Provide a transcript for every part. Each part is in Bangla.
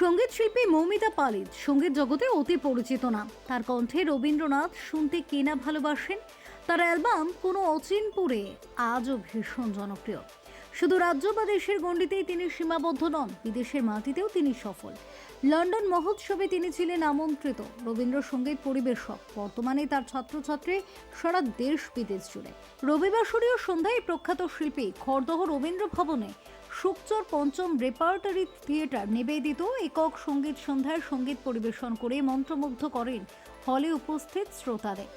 সংগীত শিল্পী মৌমিতা পালিত সংগীত জগতে অতি পরিচিত নাম। তার কণ্ঠে রবীন্দ্রনাথ শুনতে কে না ভালোবাসেন? তার অ্যালবাম কোনো অচিনপুরে আজও ভীষণ জনপ্রিয়। শুধু রাজ্য বা দেশের গণ্ডিতেই তিনি সীমাবদ্ধ নন, বিদেশের মাটিতেও তিনি সফল। লন্ডন মহোৎসবে তিনি ছিলেন আমন্ত্রিত। রবীন্দ্রসঙ্গীত পরিবেশক। বর্তমানে তার ছাত্রছাত্রী সারা দেশ বিদেশ জুড়ে। রবিবাসরীয় সন্ধ্যায় প্রখ্যাত শিল্পী খড়দহ রবীন্দ্র ভবনে সুকচর পঞ্চম রেপার্টারি থিয়েটার নিবেদিত একক সংগীত সন্ধ্যায় সংগীত পরিবেশন করে মন্ত্রমুগ্ধ করেন হলে উপস্থিত শ্রোতাদের।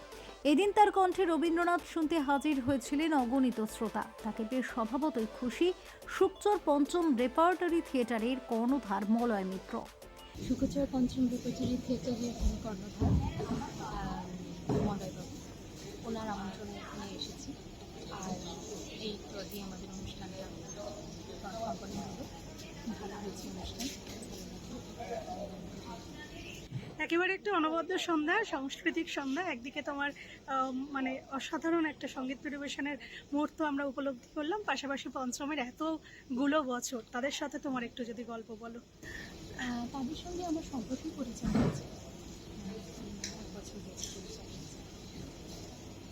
এদিন তার কণ্ঠে রবীন্দ্রনাথ শুনতে হাজির হয়েছিলেন অগণিত শ্রোতা। তাকে পেয়ে স্বভাবতই খুশি সুকচর পঞ্চম রেপার্টারি থিয়েটারের কর্ণধার মলয় মিত্র। সুকোচর পঞ্চম বিপচুরি থিয়েটারের কর্ণধার ওনার আমন্ত্রণে একেবারে একটা অনবদ্য সন্ধ্যা সাংস্কৃতিক সন্ধ্যা। একদিকে তোমার মানে অসাধারণ একটা সংগীত পরিবেশনের মুহূর্ত আমরা উপলব্ধি করলাম। পাশাপাশি পঞ্চমের এতগুলো বছর তাদের সাথে তোমার একটু যদি গল্প বলো। তাদের সঙ্গে আমার সম্পর্কে পরিচয় হয়েছে।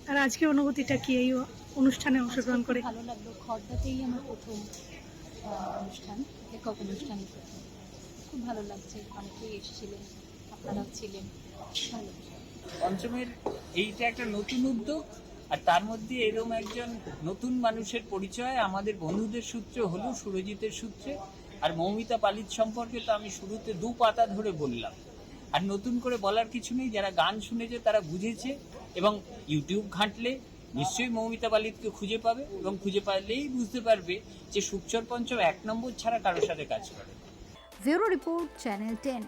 আর আজকে অনুভূতিটা কি? এই অনুষ্ঠানে অংশগ্রহণ করে? ভালো লাগল। খর্দাতেই আমার প্রথম অনুষ্ঠান একক অনুষ্ঠান খুব ভালো লাগছে। অনেকেই এসেছিলেন। আপনারাও ছিলেন। পঞ্চমের এইটা একটা নতুন উদ্যোগ আর তার মধ্যে এরকম একজন নতুন মানুষের পরিচয় আমাদের বন্ধুদের সূত্রে হলো সুরজিতের সূত্রে। আর মৌমিতা পালিত সম্পর্কে তো আমি শুরুতে দু পাতা ধরে বললাম। আর নতুন করে বলার কিছু নেই যারা গান শুনেছে তারা বুঝেছে এবং ইউটিউব ঘাঁটলে নিশ্চয়ই মৌমিতা পালিতকে খুঁজে পাবে এবং খুঁজে পারলেই বুঝতে পারবে যে সুকচর পঞ্চম এক নম্বর ছাড়া কারোর সাথে কাজ করে ব্যুরো রিপোর্ট চ্যানেল টেন।